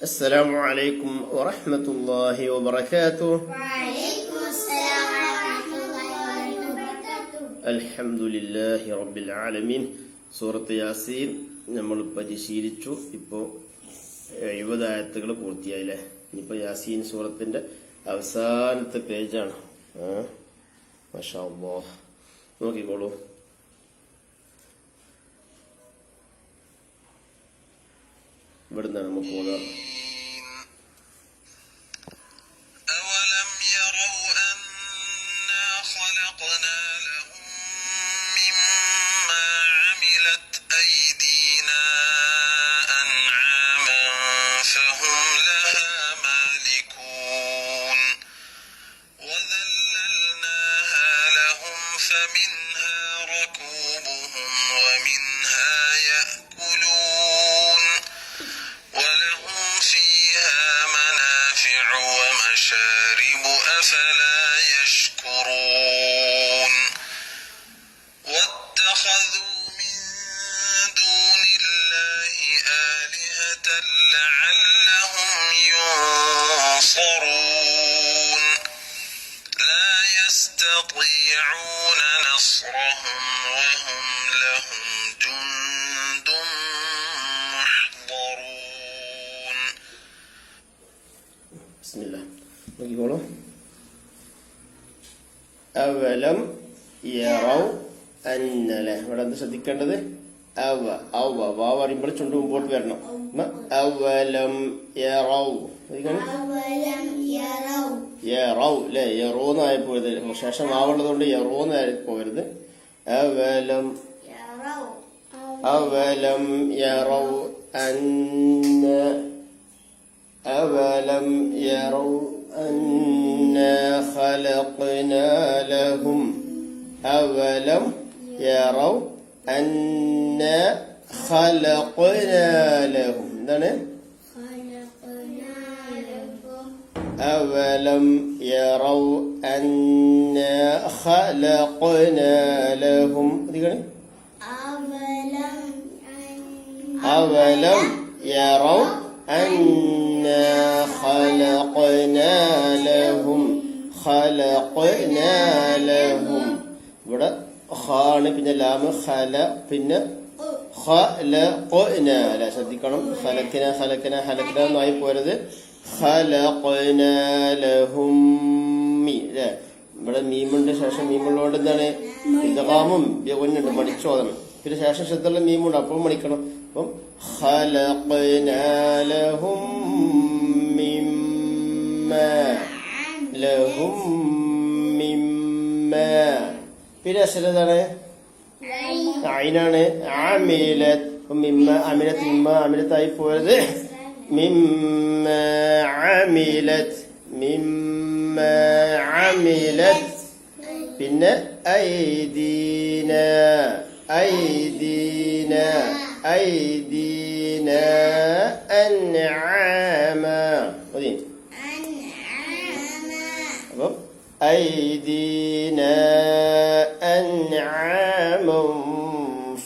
السلام عليكم ورحمة الله وبركاته وعليكم السلام ورحمة الله وبركاته الحمد لله رب العالمين സൂറത്ത് യാസീൻ നമ്മൾ പരിശീലിച്ചു ഇപ്പോൾ എഴുപത് ആയത്തുകൾ പൂർത്തിയായില്ലേ ഇനിയിപ്പോൾ യാസീൻ സൂറത്തിന്റെ അവസാനത്തെ പേജാണ് ആ മാഷാ അല്ലാഹ്. നോക്കിക്കോളൂ ഇവിടുന്നാണ് നമുക്ക് പോകുക the, يستطيعون نصرهم وهم لهم جند محضرون ബിസ്മില്ല നോക്കിക്കോളൂ അവലം യറൗ അന്നലെ ഇവിടെ എന്ത് ശ്രദ്ധിക്കേണ്ടത് അവ അവ വാ പറയുമ്പോൾ ചുണ്ട് മുമ്പോട്ട് വരണം ഉമ്മ, അവലം യറൗ ശ്രദ്ധിക്കണം. أولم يروا യറൗ അല്ലെ യറോന്നായി പോയത് ശേഷം ആവുള്ളതുകൊണ്ട് യറോന്നായി പോരുത് അവലം يروا أولم يروا أن أولم يروا أنا خلقنا لهم أولم يروا أنا خلقنا لهم എന്താണ് أولم يروا أنا خلقنا لهم ഇതിങ്ങനെ أولم أولم يروا أنا خلقنا لهم خلقنا لهم ഇവിടെ ഖാണ് പിന്നെ ലാമ് ഖല പിന്നെ ഖലഖന അല്ല ശ്രദ്ധിക്കണം ഖലക്കന ഖലക്കന ഹലക്കന എന്നായി പോരുത് ഖലഖന ലഹും മീ ഇവിടെ മീമുണ്ട് ശേഷം മീമുള്ളതുകൊണ്ട് എന്താണ്? ഇതാമും യഗുന്നുണ്ട് മടിച്ചോദനം പിന്നെ ശേഷം ശബ്ദമുള്ള മീമുണ്ട് അപ്പോൾ മടിക്കണം അപ്പം ഖലഖന ലഹും മിമ്മ പിന്നെ അശ്രതാണ് അയിനാണ് ആമിലത്ത് മീലത്ത് മിമ്മ അമിലത്ത് മിമ്മ അമിലത്തായി പോയത്. മിമ്മ ആമിലത്ത് മിമ്മ ആമിലത്ത് പിന്നെ ഐദീന ഐദീന ഐദീന അൻആമ മതി അപ്പം ഐദീന അൻആമം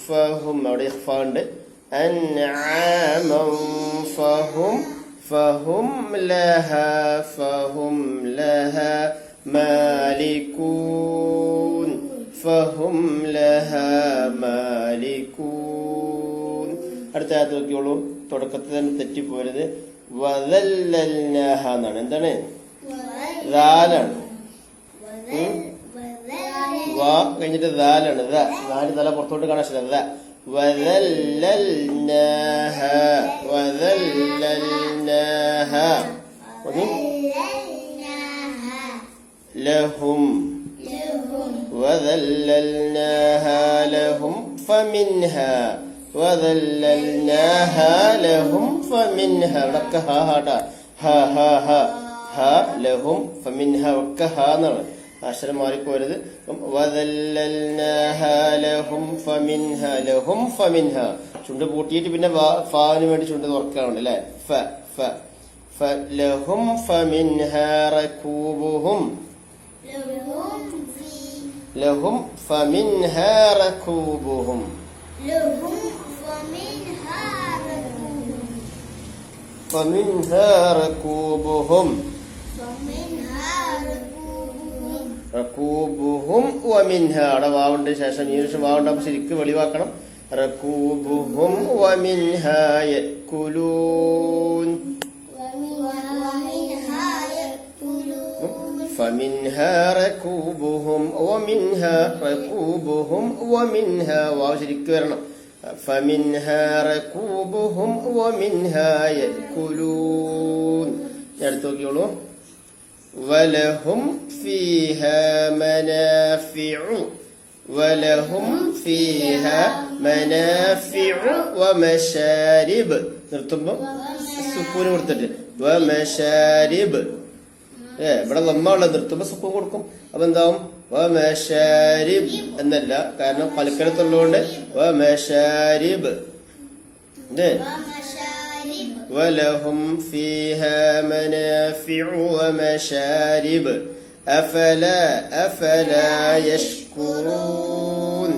ഫഹും അവിടെ ഇഖ്ഫ ഉണ്ട് അൻആമം ഫഹും ഫഹും لها ഫഹും لها مالكون ഫഹും لها مالكون. അടുത്ത ആയത്ത് നോക്കിയോളൂ. തുടക്കത്തിൽ തന്നെ തെറ്റിപ്പോരുത്. വദല്ലൽനാഹ എന്നാണ് എന്താണ്? ദാലാണ്? വാ കഴിഞ്ഞിട്ട് ദാലാണ്. ദ. നാല് തല പുറത്തോട്ട് കാണാൻ ശ്രദ്ധ وذللناها وذللناها. لهم. وذللناها لهم فمنها. وذللناها لهم فمنها. وكها ها ها ها ها. لهم فمنها. وكها അക്ഷരം മാറിപ്പോരുത്. ചുണ്ട് പൂട്ടിയിട്ട് പിന്നെ ഫാവിന് വേണ്ടി ചുണ്ട് തുറക്കാറുണ്ട് അല്ലെ? ഫ ഫ. ഫലഹും ഫമിൻഹ റകൂബുഹും ലഹും ഫമിൻഹ റകൂബുഹും ഫമിൻഹ ഫമിൻഹ റക്കൂബുഹും വമിൻഹ അവിടെ വാവുണ്ട് ശേഷം ഈ നിമിഷം വാവുണ്ട് അപ്പൊ ശരിക്കും വെളിവാക്കണം റക്കൂബുഹും വമിൻഹ യക്കുലൂൻ ومنها يأكلون فمنها ركوبهم ومنها ركوبهم ومنها വാവ് ശരിക്കും വരണം فمنها ركوبهم ومنها يأكلون അടുത്ത് നോക്കിയോളൂ ولهم فيها منافع ولهم فيها منافع ومشارب നിർത്തുമ്പോ സുക്കൂന് കൊടുത്തിട്ട് വമശാരിബ് ഏ ഇവിടെ നമ്മളുള്ള നിർത്തുമ്പോ സുക്കൂൻ കൊടുക്കും അപ്പൊ എന്താവും വമശാരിബ് എന്നല്ല കാരണം പലക്കരത്തുള്ളതുകൊണ്ട് വമശാരിബ് ഇല്ലേ ومشارب ولهم فيها منافع ومشارب أفلا أفلا يشكرون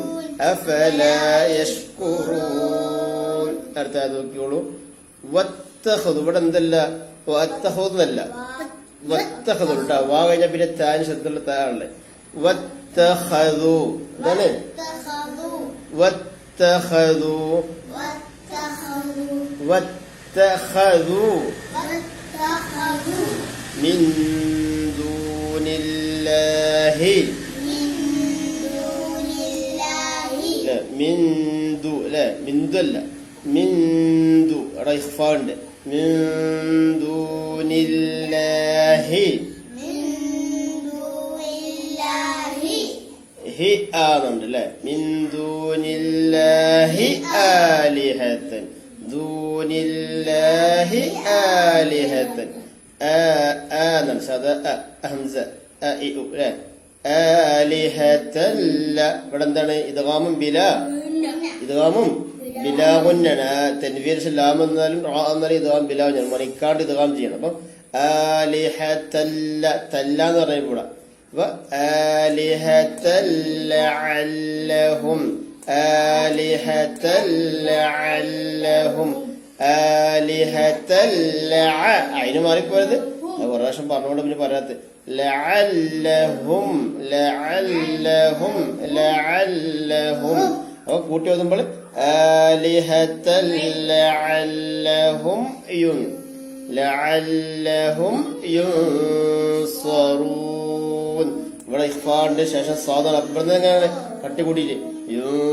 أفلا يشكرون أرتاد നോക്കിയോളൂ വത്തഹദ് ഇവിടെ എന്തല്ല വത്തഹദ് എന്നല്ല വത്തഹദ് കേട്ടോ വാ കഴിഞ്ഞ പിന്നെ താൻ ശബ്ദമുള്ള താണല്ലേ വത്തഹദു എന്താണ് اتخذوا വത്തഹദു واتخذوا വത്തഹദു اتخذوا من دون الله. لا من دون لا من دل من دون رايخ من دون الله. هي آمن لا. من دون الله آلهة. ദൂനില്ലാഹി ആലിഹത്തൻ എന്നാണ് സാധാ ഹംസ അല്ലേ ആലിഹത്തല്ല. ഇവിടെ എന്താണ്? ഇതകാമും ബില. ഇതകാമും ബിലാഹുന്നാണ് തെൻവീർ ലാം എന്നാലും റാ എന്നാലും ഇതകാം ബിലാഹുന്നാണ് മണിക്കാണ്ട് ഇതകാം ചെയ്യണം. അപ്പം ആലിഹത്തല്ല തല്ല എന്ന് പറയുമ്പോൾ അപ്പൊ ആലിഹത്തല്ലഹും അപ്പൊ لعلهم. آلهة لع അതിന് മാറിപ്പോയത്? ഒരു പ്രാവശ്യം പറഞ്ഞുകൊണ്ട് പിന്നെ പറയാത്ത ലഅല്ലഹും ലഅല്ലഹും ലഅല്ലഹും അപ്പൊ കൂട്ടി ഓതുമ്പോൾ ലഅല്ലഹും ഇവിടെ ഇഫാന്റെ ശേഷം സാധാരണ എങ്ങനെ കട്ടി കൂട്ടിയിട്ട് യുൻസറൂൻ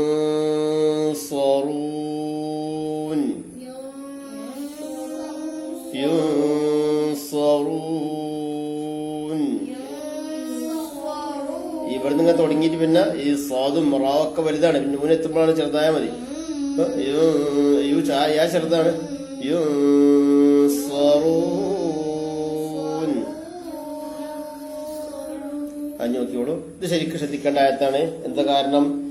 യൻസറൂൻ ഇവിടെ നിങ്ങൾ തുടങ്ങിയിട്ട് പിന്നെ ഈ സ്വാദും മറാവൊക്കെ വലുതാണ്. പിന്നെ മൂന്ന് എത്തുമ്പോഴാണ് ചെറുതായ മതി. യു- യു ചെറുതാണ്. യുൻസറൂൻ. അഞ്ഞു നോക്കിയോളൂ ഇത് ശരിക്കും ശ്രദ്ധിക്കേണ്ട ആയത്താണ്. എന്താ കാരണം?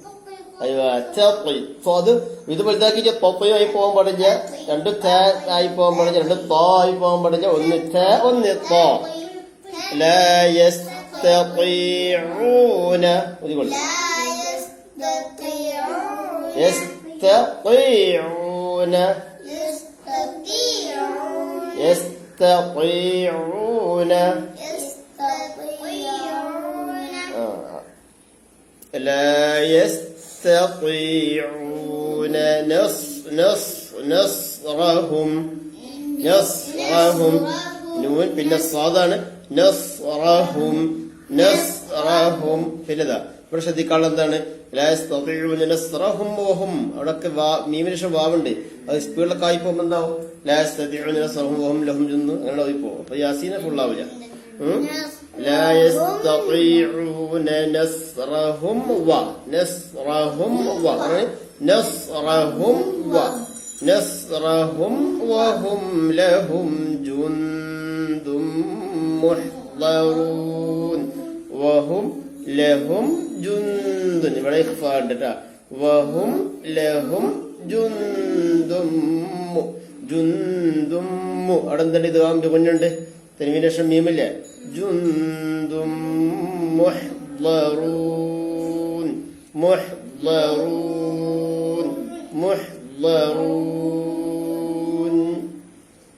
സോ അത് ഇത് വലുതാക്കി തൊപ്പയായി പോകാൻ പാടില്ല. രണ്ട് തേ ആയി പോകാൻ പാടില്ല രണ്ട് തോ ആയി പോകാൻ പാടില്ല. ഒന്ന് തേ ഒന്ന് തോ യസ്തഖീഊന യസ്തഖീഊന لا يستطيعون يستطيعون يستطيعون يستطيعون آه. لا يستطيعون نص نص نصرهم نصرهم نون പിന്നെ സ്വാദാണ് നസ്റഹും നസ്റഹും പിന്നെ ഇതാ ഇവിടെ ശ്രദ്ധിക്കാനുള്ള എന്താണ് ലാ യസ്തതിഊന നസ്റഹും വഹും അവിടൊക്കെ വാ മീമിന് ശേഷം വാവുണ്ട് അത് സ്പീഡിലൊക്കെ ആയി പോകുമ്പോൾ എന്താവും ലാ യസ്തതിഊന നസ്റഹും വഹും ലഹും ജുന്നു അങ്ങനെ ആയി പോകും അപ്പൊ യാസീനെ ഫുള്ളാവില്ല ഉം? لا يستطيعون نصرهم و نصرهم و نصرهم و نصرهم وهم لهم جند മുഹ്ളറൂൻ വഹും ലഹും ജുന്ദുൻ ഇവിടെ ഇഖ്ഫ ഉണ്ട് ട്ടാ. വഹും ലഹും ജുന്ദും ജുന്ദും അവിടെ എന്തുണ്ട് ഇത് ആകുമ്പോ കുഞ്ഞുണ്ട് تنوين شميم الله جند محضرون. محضرون. محضرون.